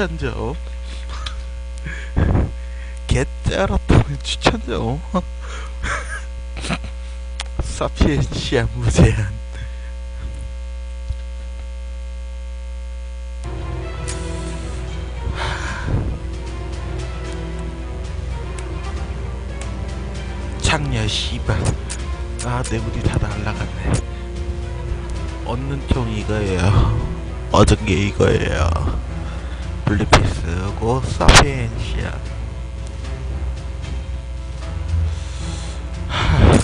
추천 좀. 개쩔었다는 추천 좀. 사피엔시아 무제한. 창녀 씨발. 아, 내 물이 다 날라갔네. 얻는 총 이거예요. 얻은 게 이거예요. 블리피스고 사피엔시아. 하.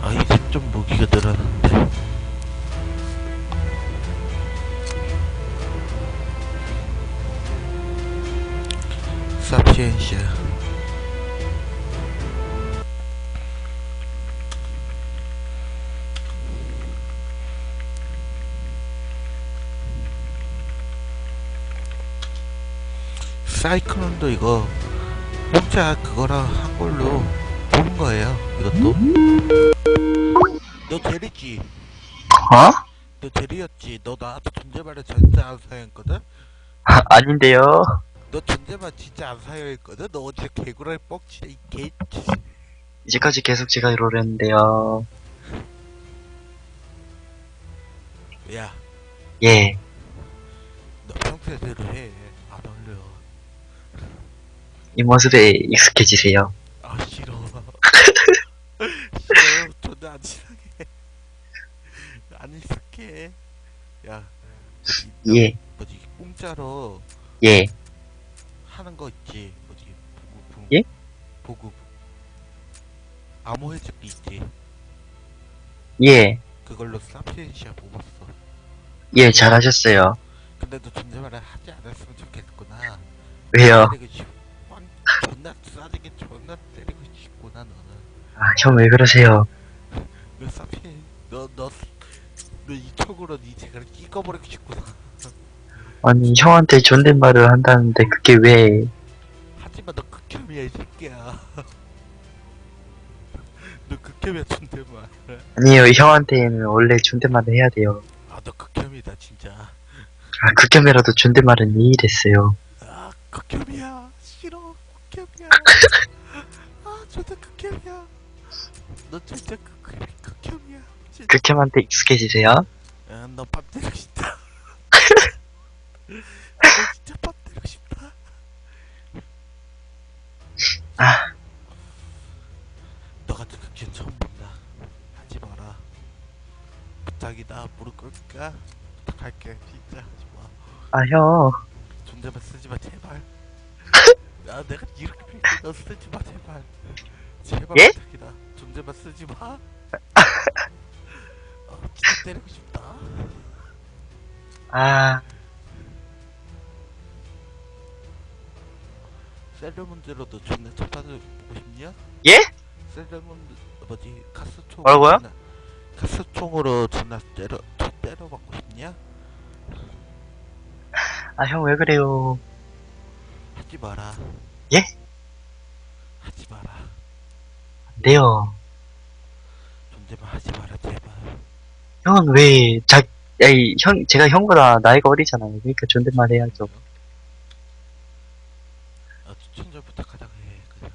아, 이제 좀 무기가 늘었는데. 사피엔시아. 사이클론도 이거 혼자 그거랑 한 걸로 본 거예요. 이것도. 너 대리지? 어? 너 대리였지? 너 나한테 존재말을 진짜 안 사용했거든? 아, 아닌데요. 너 존재말 진짜 안 사용했거든? 너 어제 개구라를 뻑치네 이 개. 이제까지 계속 제가 이러랬는데요. 야, 예. 너 평소대로 해. 이 모습에 익숙해지세요. 아 싫어. 싫어. 존나 안 친하게. 안 익숙해. 야? 너 예. 뭐지? 공짜로 예. 하는 거 있지? 뭐지? 보급. 예? 보급. 암호 해적기 있지? 예. 그걸로 사피엔시아 뽑았어. 예, 잘하셨어요. 근데 너 존재말을 하지 않았으면 좋겠구나. 왜요? 존나 싸지게 존나 때리고 싶구나 너는. 아, 형 왜 그러세요? 너 사피엔 너너너이 촉으로 네 제가를 끼꺼버리고 싶구나. 아니, 형한테 존댓말을 한다는데 그게 왜... 하지만 너 극혐이야 이 새끼야. 너 극혐이야 존댓말. 아니에요, 형한테는 원래 존댓말을 해야 돼요. 아너 극혐이다 진짜. 아, 극혐이라도 존댓말은 왜 이랬어요. 아 극혐이야 극혐이야. 아 존나 극혐이야. 너 진짜 극 극혐이야. 진짜. 극혐한테 익숙해지세요. 야, 너밥 때리고 싶다. 너 진짜 밥 때리고 싶다. 아, 너 같은 극혐 처음 본다. 하지 마라. 부탁이다. 무릎 꿇을까? 부탁할게. 진짜 하지 마. 아, 형. 존재만 쓰지 마 제발. 아 내가 이렇게 너 쓰지 마 제발. 제발 예? 부탁이다. 존재만 쓰지 마. 어, 진짜 때리고 싶다. 아, 셀러 문제로도 존나 쳐다보고 싶냐? 예? 셀러 문제 뭐지 가스총 뭐라고요? 존나- 가스총으로 존나 때려 쳐 때려받고 싶냐? 아, 형 왜 그래요? 하지 마라. 예? 하지 마라. 안 돼요. 존재만 하지 마라 제발. 형은 왜, 자, 야이, 형, 제가 형보다 나이가 어리잖아요. 그러니까 존댓말 해야죠. 아 추천 좀 부탁하자고 해. 그냥.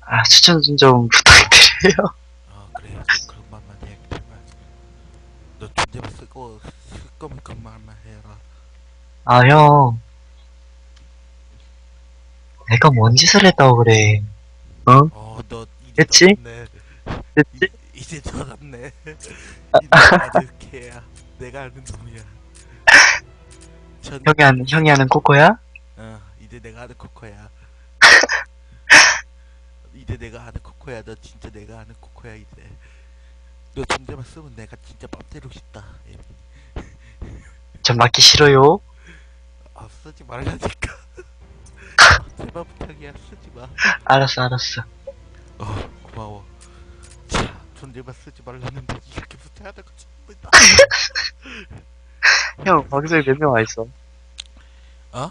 아, 추천 좀, 좀 부탁드려요. 아 그래 좀 그런 말만 해 제발. 너 존재만 쓰고 쓸 거면 그런 말만 해라. 아, 형. 내가 뭔 짓을 했다고 그래. 어? 어 너 이제 됐지? 졌네. 됐지? 이, 이제. 이제 아득해야. 내가 아는 놈이야. 전 형이 하는, 형이 하는 코코야? 어, 이제 내가 하는 코코야. 이제 내가 하는 코코야. 너 진짜 내가 하는 코코야 이제. 너 존재만 쓰면 내가 진짜 밥 때리고 싶다. 예. 전 맞기 싫어요. 아 쓰지 말라니까. 아, 제발 부탁이야 쓰지 마. 알았어, 알았어. 어 고마워. 자 존재만 쓰지 말라는데 이렇게 부탁하는 거 처음이다. 형, 방송에 몇 명 와 있어? 어?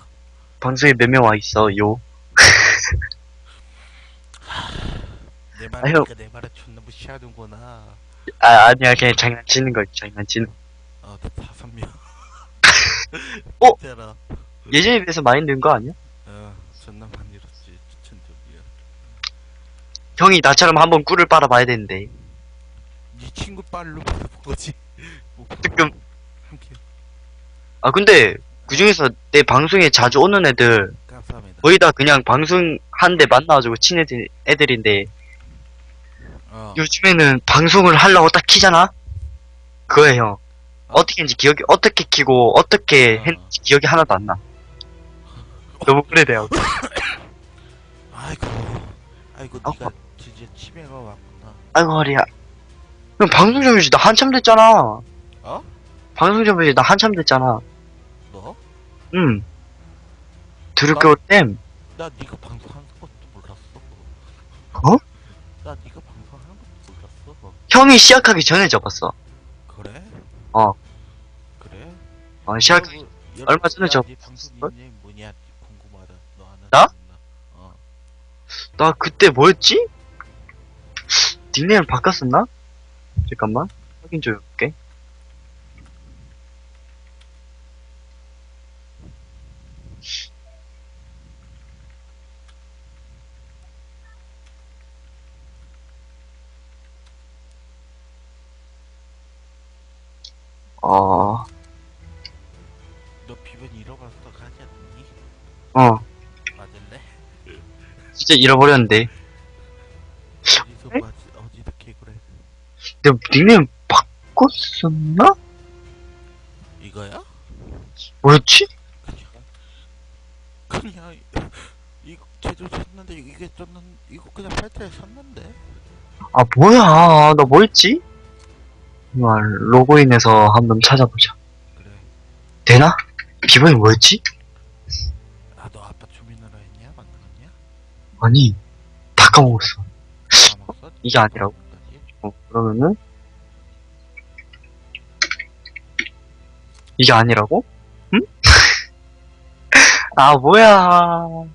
방송에 몇 명 와 있어, 요? 네내 아, 말을 형. 그내 말을 존나 무시하는구나 아, 아니야, 그냥 장난치는 거, 장난치는. 어나 다섯 명 어? 예전에 비해서 많이 는 거 아니야? 어 존나 많이 잃었지 추천적이야 형이 나처럼 한번 꿀을 빨아봐야 되는데. 네 친구 빨로 본 거지 뭐, 아, 근데, 그 중에서 내 방송에 자주 오는 애들, 감사합니다 거의 다 그냥 방송 하는데 만나가지고 친애들 애들인데, 어 요즘에는 방송을 하려고 딱 키잖아? 그거예요, 형. 어떻게 했는지 기억이, 어떻게 키고, 어떻게 어. 했는지 기억이 하나도 안 나. 너무 그래요. 아이고 아이고 아, 네가 진짜 치매가 왔구나 아이고, 허리야. 형, 방송 좀 해주지. 나 한참 됐잖아. 어? 방송 좀 해주지. 나 한참 됐잖아. 너? 응. 드루교 땜. 나 네가 방송하는 것도 몰랐어 어? 나 네가 방송하는 것도 몰랐어 형이 시작하기 전에 접었어. 그래? 어. 그래? 어, 시작, 여러분, 얼마 전에 야, 저- 네 방송 어? 닉네임 뭐냐 궁금하다 너 하나 나? 어 나 그때 뭐였지? 닉네임 바꿨었나? 잠깐만. 확인 좀 해볼게. 어, 너 비번 잃어버렸어 가지 않니? 어, 맞을래? 진짜 잃어버렸는데. 어디서? 내 닉네임 바꿨었나? 이거야? 뭐였지? 그냥 이거 제대로 샀는데 이게 썼는 이거 그냥 팔트에 샀는데 아, 뭐야. 나 뭐였지? 정말, 로그인해서 한번 찾아보자. 그래 되나? 비번이 뭐였지? 아 너 아빠 주민으로 했냐? 만나갔냐? 아니, 다 까먹었어. 까먹었어? 이게 아니라고? 그러면은, 이게 아니라고? 응? 아, 뭐야.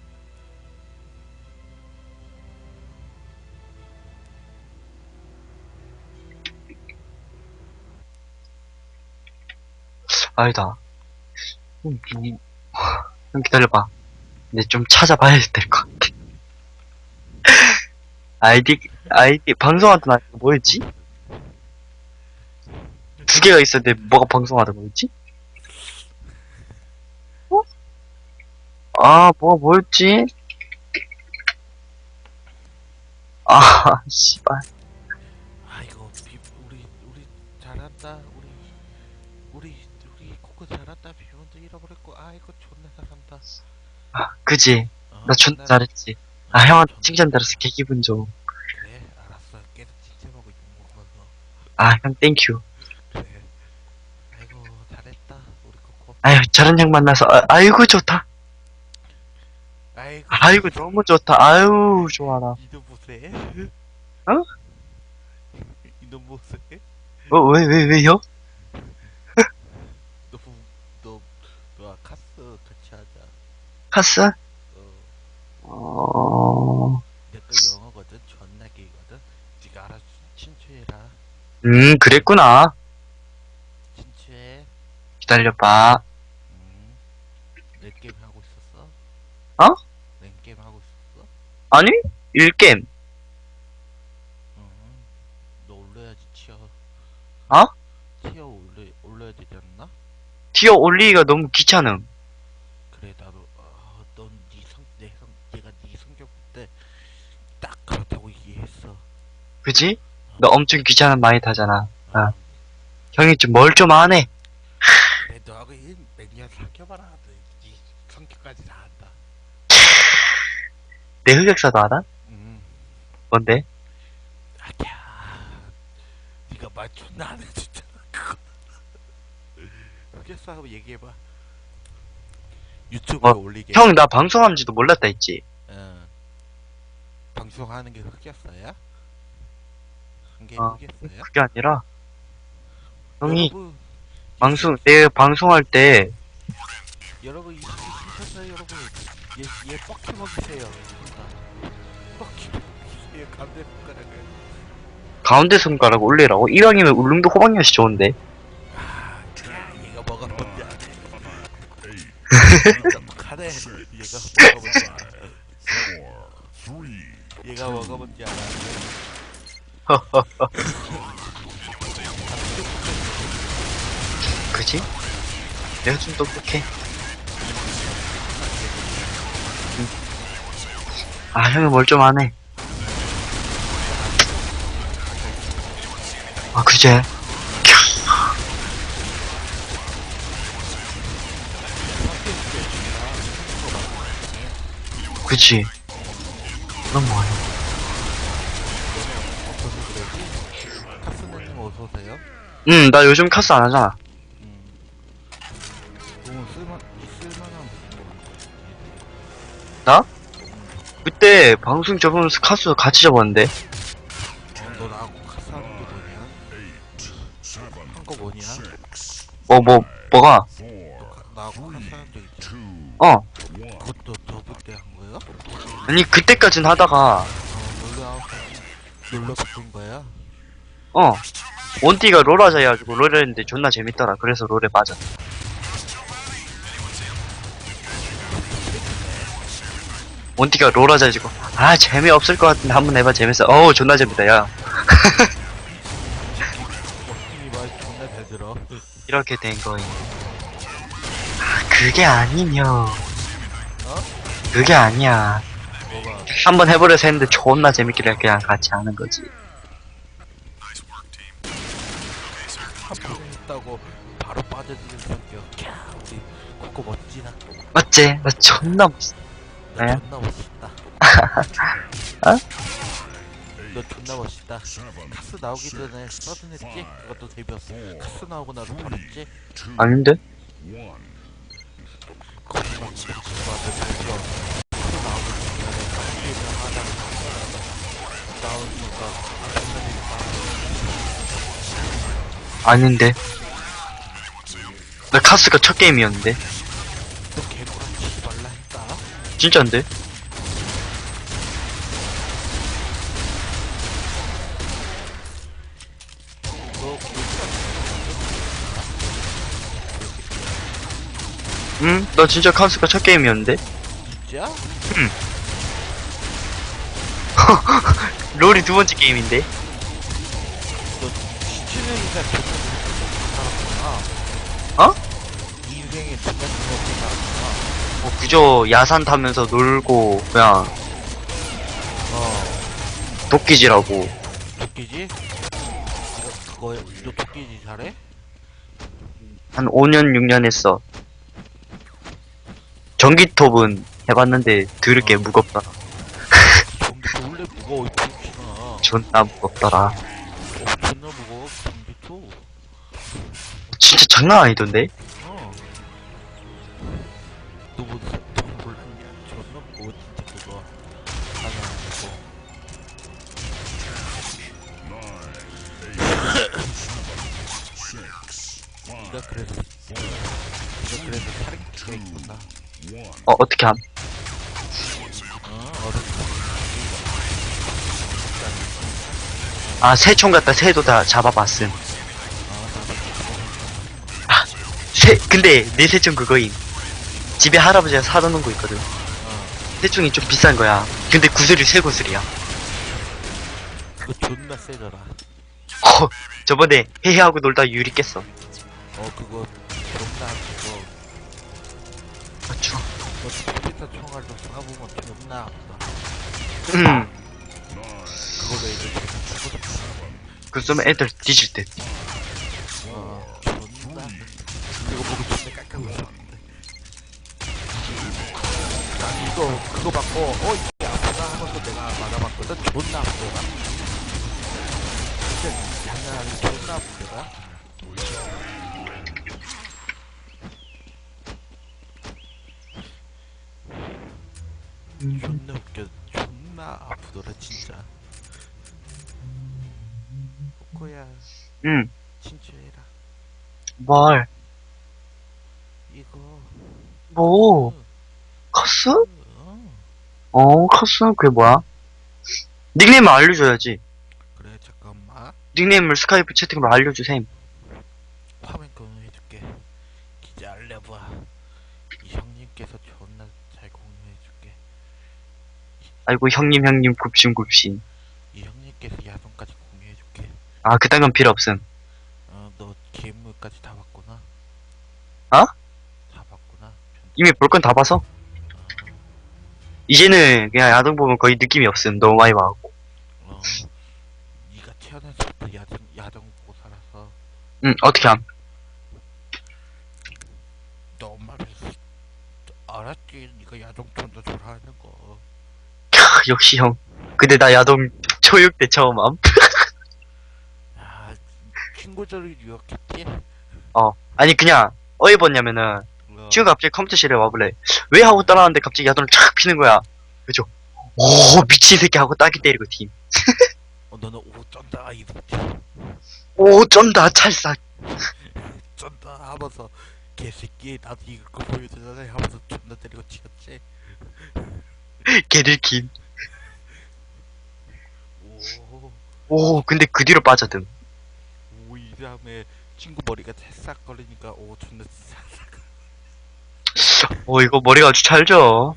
아니다. 좀 기다려봐. 근데 좀 찾아봐야 될 것 같아. 아이디, 아이디, 방송하던 아이디 뭐였지? 두 개가 있었는데 뭐가 방송하다 뭐였지? 어? 아, 뭐가 뭐였지? 아, 씨발. 아이고 비, 우리 우리 잘한다 우리 우리 우리 코코 잘한다 비번도 잃어버렸고 아이고 존나 잘한다 그지? 어, 나 존나 잘했지. 아, 형한테 칭찬 들어서 개 기분 좋음. 그래 알았어 계속 칭찬하고 욕 먹어서 아, 형 땡큐. 그래 아이고 잘했다 우리 코코 아유, 저런 형 만나서, 아, 아이고, 좋다. 아이고 아이고, 너무 좋다. 아유, 좋아라. 이놈 보세 어? 이놈 보세 어, 왜, 왜, 왜요? 너너너 카스 같이 하자 카스? 어 어, 내가 영어거든 존나 게이거든 네가 알아서 친추해라 음, 그랬구나. 친추해 기다려봐. 음. 넷게임 하고 있었어? 어? 넷게임 하고 있었어? 아니? 일겜. 응. 너 올려야지 티어. 어? 티어 올려 올려야 되지 않나? 티어 올리기가 너무 귀찮음. 그래 나도 아, 넌네성내성 얘가 네 성격 때딱 그렇다고 이해했어. 그지? 너 엄청 귀찮은 많이 타잖아. 어. 아. 형이 좀 뭘좀 하네. 그래 너하고 몇년 사귀어봐라. 너네 성격까지 다 안다. 내 흑역사도 알아? 음. 뭔데? 아기야. 네가 말 존나 안 해줬잖아. 그거. 흑역사 한번 얘기해봐. 유튜브에 어, 올리게. 형, 나 방송하는지도 몰랐다 했지. 응. 방송하는 게 흑역사야? 한게 어, 흑역사야? 그게 아니라, 형이 여러분, 방송, 내 방송할 때, 여러분 이시셨어요 여러분? 얘, 얘 뻑키 먹이세요. 뻑키 얘 가운데 손가락을. 가운데 손가락 올리라고? 이왕이면 울릉도 호박엿이 좋은데. 얘가 뭐가 뭔지 아네 가네. 얘가 뭔지 얘가 뭔지 알아 그지? 내가 좀 똑똑해. 응. 아, 형이 뭘 좀 하네. 아, 그제? 그치? 넌 뭐야? 카 응, 나 요즘 카스 안 하잖아. 음. 너무 쓸만, 쓸만한 나? 그때 방송 접으면서 카스 같이 접었는데. 어, 너 나하고 카스 하는 게 뭐냐? 한거 뭐냐? 뭐, 뭐, 뭐가? 너 카, 나하고 한적 있지? 어. 그것도 접을 때한 거야? 아니, 그때까진 하다가, 어, 놀러 아웃 놀러 바꾼 거야? 어. 원띠가 롤 하자 해가지고 롤 했는데 존나 재밌더라. 그래서 롤에 빠졌. 원띠가 롤 하자 해가지고, 아, 재미없을 것 같은데 한번 해봐 재밌어. 어우, 존나 재밌다, 야. 이렇게 된 거임. 아, 그게 아니며. 그게 아니야. 한번 해보려서 했는데 존나 재밌길래 그냥 같이 하는 거지. 맞지? 나 존나 멋있어. 너 네? 존나 멋있다 어? 너 존나 멋있다 카스 나오기 전에 서든했지? 그것도 재미없어 카스 나오고 나서 버렸지? 아닌데? 거짓말 치지 마, 너. 카스 나오기 전에 게임을 하다가 나오니까 아닌데. 나 카스가 첫 게임이었는데. 진짜인데? 너 응? 나 진짜 카스가 첫 게임이었는데? 진짜? 롤이 두 번째 게임인데? 너 17년이나 존나 살았구나 어? 인생에 존나 즐 뭐 그저 야산 타면서 놀고 그냥 어 도끼질하고 도끼지? 이거 그거 너 도끼지 잘해? 한 5년 6년 했어. 전기톱은 해봤는데 들을게 어. 무겁다. 전기도 원래 무거워 이 병신아 존나 무겁더라. 어 존나 무거워 전기도 진짜 장난 아니던데? 어, 어떻게 함? 아, 새총 같다. 새도 다 잡아봤음. 아, 새, 근데 내 새총 그거임. 집에 할아버지가 사다 놓은 거 있거든. 새총이 좀 비싼 거야. 근데 구슬이 새 구슬이야. 그거 존나 세더라 어, 저번에 해해하고 놀다 유리 깼어. 어 그거 너 스피터 총알로 쏴보면 존나. 아프다 음, 그걸로 애들 계속 죽어서 그 쏘면 애들 뒤질 듯. 어 존나 이거 보고 존나 깎아 웃었는데 난 이거 그거 받고 어 이게 아프다 하면서 내가 맞아봤거든. 존나 아프더라. 진짜 장난 아니고 존나 아프더라 존나 웃겨. 존나 아프더라 진짜. 코코야 응, 친추해라. 뭘, 이거. 뭐, 응, 커스? 어, 어, 커스는 그게 뭐야? 닉네임을 알려줘야지. 그래 잠깐만. 닉네임을 스카이프 채팅으로 알려주셈. 화면 공유해줄게 기다려봐 이 형님께서 존나 잘 공유해줄게 아이고, 형님, 형님, 굽신, 굽신. 이 형님께서 야동까지 공유해줄게 아, 그딴 건 필요 없음. 어 너 괴물까지 다 봤구나 어? 다 봤구나 편- 이미 볼 건 다 봐서. 어, 이제는 그냥 야동 보면 거의 느낌이 없음. 너무 많이 봐갖고. 어, 네가 태어나서부터 야동, 야동 보고 살아서 응, 어떻게 함? 너 엄마를 알았지 네가 야동 거 캬, 역시 형. 근데 나 야동 초육 때 처음 함. 아, 친구들을 유혹했지? 아니, 그냥, 어 입었냐면은, 어, 친구가 갑자기 컴퓨터실에 와볼래. 왜 하고 따라왔는데 갑자기 야동을 촥 피는 거야. 그죠? 오, 미친 새끼 하고 따기 때리고 팀. 어, 너는 오 쩐다 이랬지 오, 쩐다, 찰싹. 쩐다 하면서 개새끼 나도 이거 거 보여주잖아 하면서 존나 때리고 치웠지 개들킴. 오, 오, 근데 그 뒤로 빠져든. 오, 이 다음에 친구 머리가 새싹 거리니까 오 존나 새싹 오, 이거 머리가 아주 잘져.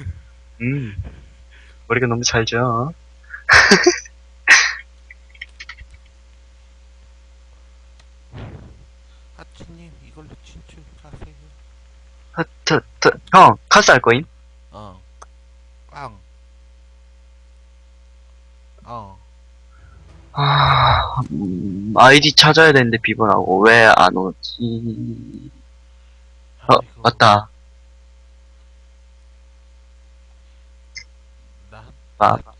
음. 머리가 너무 잘져. 하치님 이걸로 진출하세요 하, 저, 저, 형, 카스 할 거임? 어. 꽝. 어. 아, 음, 아이디 찾아야 되는데 비번하고 왜 안 오지? 어, 아이고, 맞다. 난 아, 나